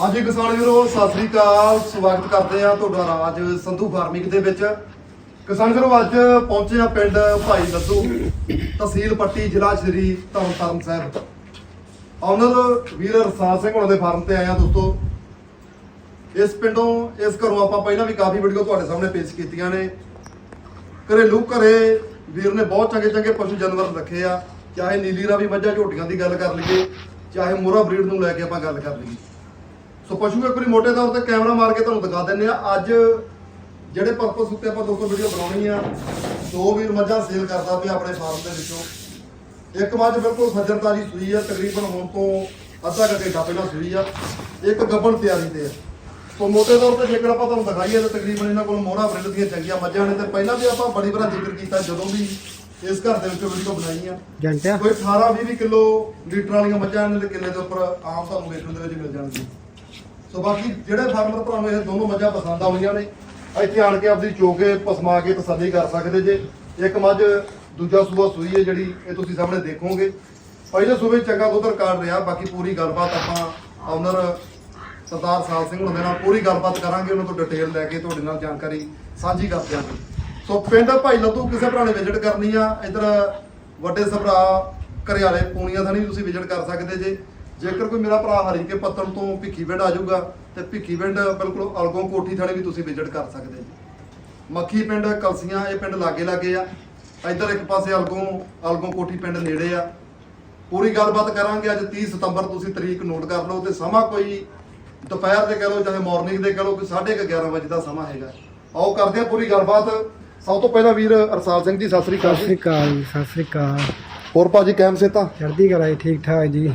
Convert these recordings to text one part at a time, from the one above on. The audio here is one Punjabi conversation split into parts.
ਹਾਂਜੀ ਕਿਸਾਨ ਵੀਰੋ, ਸਤਿ ਸ੍ਰੀ ਅਕਾਲ। ਸਵਾਗਤ ਕਰਦੇ ਆ ਤੁਹਾਡਾ ਰਾਜ ਸੰਧੂ ਫਾਰਮਿੰਗ ਦੇ ਵਿੱਚ। ਕਿਸਾਨ ਵੀਰੋ, ਅੱਜ ਪਹੁੰਚੇ ਆ ਪਿੰਡ ਭਾਈ ਲੱਦੂ, ਤਹਿਸੀਲ ਪੱਟੀ, ਜ਼ਿਲ੍ਹਾ ਸ਼੍ਰੀ ਤਰਨਤਾਰਨ ਸਾਹਿਬ। ਆਨਰ ਵੀਰ ਰਸਾਲ ਸਿੰਘ ਹੁਣਾਂ ਦੇ ਫਾਰਮ ਤੇ ਆਏ ਆ ਦੋਸਤੋ। ਇਸ ਪਿੰਡੋਂ, ਇਸ ਘਰੋਂ ਆਪਾਂ ਪਹਿਲਾਂ ਵੀ ਕਾਫੀ ਵੀਡੀਓ ਤੁਹਾਡੇ ਸਾਹਮਣੇ ਪੇਸ਼ ਕੀਤੀਆਂ ਨੇ। ਘਰੇਲੂ ਘਰੇ ਵੀਰ ਨੇ ਬਹੁਤ ਚੰਗੇ ਚੰਗੇ ਪਸ਼ੂ ਜਾਨਵਰ ਰੱਖੇ ਆ। ਚਾਹੇ ਨੀਲੀ ਰਾਵੀ ਮੱਝਾਂ ਝੋਟੀਆਂ ਦੀ ਗੱਲ ਕਰ ਲਈਏ, ਚਾਹੇ ਮੋਰਾ ਬਰੀਡ ਨੂੰ ਲੈ ਕੇ ਆਪਾਂ ਗੱਲ ਕਰ ਲਈਏ। ਸੋ ਪਸ਼ੂ ਇੱਕ ਵਾਰੀ ਮੋਟੇ ਤੌਰ ਤੇ ਕੈਮਰਾ ਮਾਰ ਕੇ ਤੁਹਾਨੂੰ ਦਿਖਾ ਦਿੰਨੇ ਆ ਅੱਜ ਜਿਹੜੇ ਪਰਪਸ ਉੱਤੇ ਆਪਾਂ ਦੋਸਤੋ ਵੀਡੀਓ ਬਣਾਉਣੀ ਆ ਦੋ ਵੀਰ ਮੱਝਾਂ ਸੇਲ ਕਰਦਾ ਪਿਆ ਆਪਣੇ ਫਾਰਮ ਦੇ ਵਿੱਚੋਂ। ਇੱਕ ਮੱਝ ਬਿਲਕੁਲ ਸੱਜਣਤਾਰੀ ਸੂਈ ਆ ਤਕਰੀਬਨ ਹੁਣ ਤੋਂ ਅੱਧਾ ਘੰਟਾ ਪਹਿਲਾਂ ਸੂਈ ਆ। ਇੱਕ ਗੱਬਣ ਤਿਆਰੀ ਤੇ ਆ। ਸੋ ਮੋਟੇ ਤੌਰ ਤੇ ਜੇਕਰ ਆਪਾਂ ਤੁਹਾਨੂੰ ਦਿਖਾਈਏ ਤਾਂ ਤਕਰੀਬਨ ਇਹਨਾਂ ਕੋਲ ਮੋਹਰਾ ਬ੍ਰਿਡ ਦੀਆਂ ਚੰਗੀਆਂ ਮੱਝਾਂ ਨੇ ਤੇ ਪਹਿਲਾਂ ਵੀ ਆਪਾਂ ਬੜੀ ਵਾਰ ਜ਼ਿਕਰ ਕੀਤਾ ਜਦੋਂ ਵੀ ਇਸ ਘਰ ਦੇ ਵਿੱਚ ਵੀਡੀਓ ਬਣਾਈ ਆ। ਜੰਟਿਆ? ਕੋਈ 18 20 ਕਿਲੋ ਲੀਟਰ ਵਾਲੀਆਂ ਮੱਝਾਂ ਨੇ ਤੇ ਕਿੱਲੇ ਦੇ ਉੱਪਰ ਆਮ ਤੁਹਾਨੂੰ ਵੇਖਣ ਦੇ ਵਿੱਚ ਮਿਲ ਜਾਣਗੀਆਂ। ਸੋ ਬਾਕੀ ਜਿਹੜੇ ਫਾਰਮਰ ਭਰਾਵਾਂ ਨੂੰ ਇਹ ਦੋਨੋਂ ਮੱਝਾਂ ਪਸੰਦ ਆਉਂਦੀਆਂ ਨੇ। ਇੱਥੇ ਆਣ ਕੇ ਆਪਦੀ ਚੋਕੇ ਪਸਮਾ ਕੇ ਤਸੱਲੀ ਕਰ ਸਕਦੇ ਜੇ। ਇੱਕ ਮੱਝ, ਦੂਜਾ ਸੂਬਾ ਸੂਈ ਹੈ ਜਿਹੜੀ, ਇਹ ਤੁਸੀਂ ਸਾਹਮਣੇ ਦੇਖੋਗੇ। ਪਹਿਲੇ ਸੂਬੇ ਚੰਗਾ ਦੁੱਧ ਰਿਕਾਰਡ ਰਿਹਾ, ਬਾਕੀ ਪੂਰੀ ਗੱਲਬਾਤ ਆਪਾਂ ਆਨਰ ਸਰਦਾਰ ਸਾਲ ਸਿੰਘ ਹੁੰਦੇ ਨਾਲ ਪੂਰੀ ਗੱਲਬਾਤ ਕਰਾਂਗੇ, ਉਹਨਾਂ ਤੋਂ ਡਿਟੇਲ ਲੈ ਕੇ ਤੁਹਾਡੇ ਨਾਲ ਜਾਣਕਾਰੀ ਸਾਂਝੀ ਕਰ ਦਿਆਂਗੇ। ਸੋ ਪਿੰਡ ਭਾਈ ਲੱਦੂ ਕਿਸੇ ਭਰਾ ਨੇ ਵਿਜ਼ਿਟ ਕਰਨੀ ਆ, ਇਧਰ ਵੱਡੇ ਸਭਰਾ ਘਰਿਆਲੇ, ਪੂਣੀਆਂ ਥਾਣੀ ਤੁਸੀਂ ਵਿਜ਼ਿਟ ਕਰ ਸਕਦੇ ਜੇ। ਜੇਕਰ ਕੋਈ ਮੇਰਾ ਭਰਾ ਹਰੀ ਕੇ ਪੱਤਣ ਤੋਂ ਭਿੱਖੀ ਪਿੰਡ ਆ ਜਾਊਗਾ ਤੇ ਭਿੱਖੀ ਪਿੰਡ ਬਿਲਕੁਲ ਅਲਗੋਂ ਕੋਠੀ ਥਾਣੀ ਵੀ ਤੁਸੀਂ ਵਿਜ਼ਿਟ ਕਰ ਸਕਦੇ ਜੀ ਮੱਖੀ ਪਿੰਡ ਕਲਸੀਆਂ ਇਹ ਪਿੰਡ ਲਾਗੇ ਲਾਗੇ ਆ। ਇਧਰ ਇੱਕ ਪਾਸੇ ਅਲਗੋਂ ਅਲਗੋਂ ਕੋਠੀ ਪਿੰਡ ਨੇੜੇ ਆ। ਪੂਰੀ ਗੱਲਬਾਤ ਕਰਾਂਗੇ ਅੱਜ 30 ਸਤੰਬਰ ਤੁਸੀਂ ਤਰੀਕ ਨੋਟ ਕਰ ਲਓ ਤੇ ਸਮਾਂ ਕੋਈ ਦੁਪਹਿਰ ਦੇ ਕਹ ਲਓ ਚਾਹੇ ਮਾਰਨਿੰਗ ਦੇ ਕਹ ਲਓ ਕੋਈ 11:30 ਵਜੇ ਦਾ ਸਮਾਂ ਹੈਗਾ। ਆਓ ਕਰਦੇ ਆ ਪੂਰੀ ਗੱਲਬਾਤ। ਸਭ ਤੋਂ ਪਹਿਲਾਂ ਵੀਰ ਅਰਸਾਲ ਸਿੰਘ ਜੀ ਸਤਿ ਸ੍ਰੀ ਅਕਾਲ ਸਤਿ ਸ੍ਰੀ ਅਕਾਲ ਸਤਿ ਸ੍ਰੀ ਅਕਾਲ। ਹੋਰ ਭਾਜੀ ਕੈਮ ਸੇਤਾ ਚੜ੍ਹਦੀ ਕਲਾ ਜੀ ਠੀਕ ਠਾਕ ਜੀ।